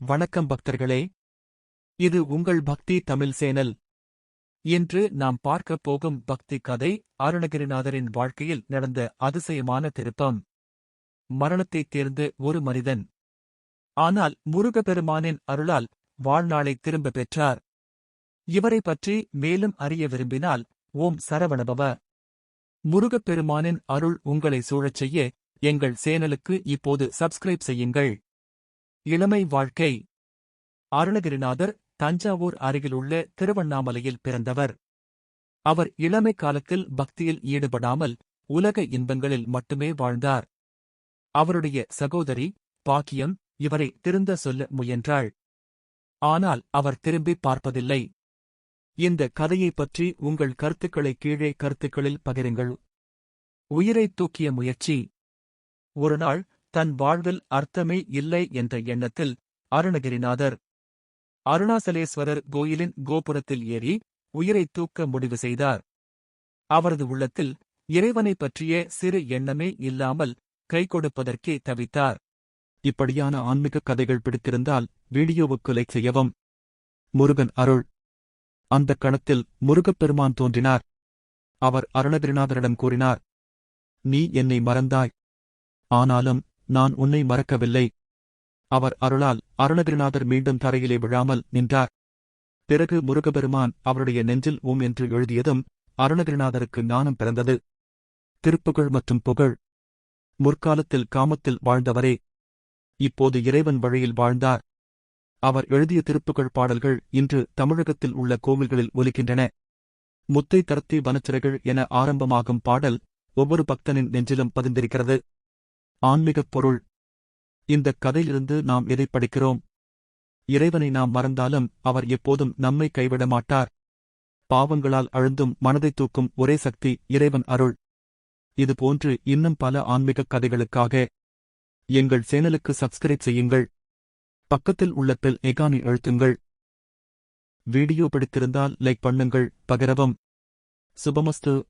வணக்கம் பக்தர்களே. இது உங்கள் பக்தி தமிழ் சேனல். இன்று நாம் பார்க்கப் போகும் பக்தி கதை அருணகிரிநாதரின் வாழ்க்கையில் நடந்த அதிசயமான திருப்பம் மரணத்தைத் தேர்ந்து ஒரு மனிதன். ஆனால் முருகப்பெருமானின் அருளால் வாழ்நாளை திரும்பப் பெற்றார். இவரை பற்றி மேலும் அறிய விரும்பினால் ஓம் சரவணபவ. முருகப்பெருமானின் அருள் உங்களை சூழச் செய்ய எங்கள் சேனலுக்கு இப்போது சப்ஸ்கிரைப் செய்யுங்கள். இளமை வாழ்க்கை. அருணகிரிநாதர் தஞ்சாவூர் அருகிலுள்ள திருவண்ணாமலையில் பிறந்தவர். அவர் இளமை காலத்தில் பக்தியில் ஈடுபடாமல் உலக இன்பங்களில் மட்டுமே வாழ்ந்தார். அவருடைய சகோதரி பாக்கியம் இவரை திருந்த சொல்ல முயன்றாள். ஆனால் அவர் திரும்பி பார்ப்பதில்லை. இந்த கதையைப் பற்றி உங்கள் கருத்துக்களை கீழே கருத்துக்களில் பகிருங்கள். உயிரைத் தூக்கிய முயற்சி. ஒருநாள் தன் வாழ்வில் அர்த்தமே இல்லை என்ற எண்ணத்தில் அருணகிரிநாதர். அருணாசலேஸ்வரர் கோயிலின் கோபுரத்தில் ஏறி உயிரைத் தூக்க முடிவு செய்தார். அவரது உள்ளத்தில் இறைவனைப் பற்றிய சிறு எண்ணமே இல்லாமல் கை கொடுப்பதற்கே தவித்தார். இப்படியான ஆன்மீக கதைகள் பிடித்திருந்தால் வீடியோவுக்கு லைக் செய்யவும். முருகன் அருள். அந்த கணத்தில் முருகப்பெருமான் தோன்றினார். அவர் அருணகிரிநாதரிடம் கூறினார் நீ என்னை மறந்தாய். ஆனாலும் நான் உன்னை மறக்கவில்லை. அவர் அருளால் அருணகிரிநாதர் மீண்டும் தரையிலே விழாமல் நின்றார். பிறகு முருகபெருமான் அவருடைய நெஞ்சில் ஓம் என்று எழுதியதும் அருணகிரிநாதருக்கு ஞானம் பிறந்தது. திருப்புகழ் மற்றும் புகழ். முற்காலத்தில் காமத்தில் வாழ்ந்தவரே. இப்போது இறைவன் வழியில் வாழ்ந்தார். அவர் எழுதிய திருப்புகழ் பாடல்கள் இன்று தமிழகத்தில் உள்ள கோவில்களில் ஒலிக்கின்றன. முத்தை தரத்தி வனச்சிறைகள் என ஆரம்பமாகும் பாடல் ஒவ்வொரு பக்தனின் நெஞ்சிலும் பதிந்திருக்கிறது. ஆன்மீகப் பொருள். இந்தக் கதையிலிருந்து நாம் எதை படிக்கிறோம்? இறைவனை நாம் மறந்தாலும் அவர் எப்போதும் நம்மை கைவிட மாட்டார் பாவங்களால் அழுந்தும் மனதைத் தூக்கும் ஒரே சக்தி இறைவன் அருள். இதுபோன்று இன்னும் பல ஆன்மீகக் கதைகளுக்காக எங்கள் சேனலுக்கு சப்ஸ்கிரைப் செய்யுங்கள். பக்கத்தில் உள்ள பெல் எகானி அழுத்துங்கள். வீடியோ பிடித்திருந்தால் லைக் பண்ணுங்கள். பகிரவும். சுபமஸ்து.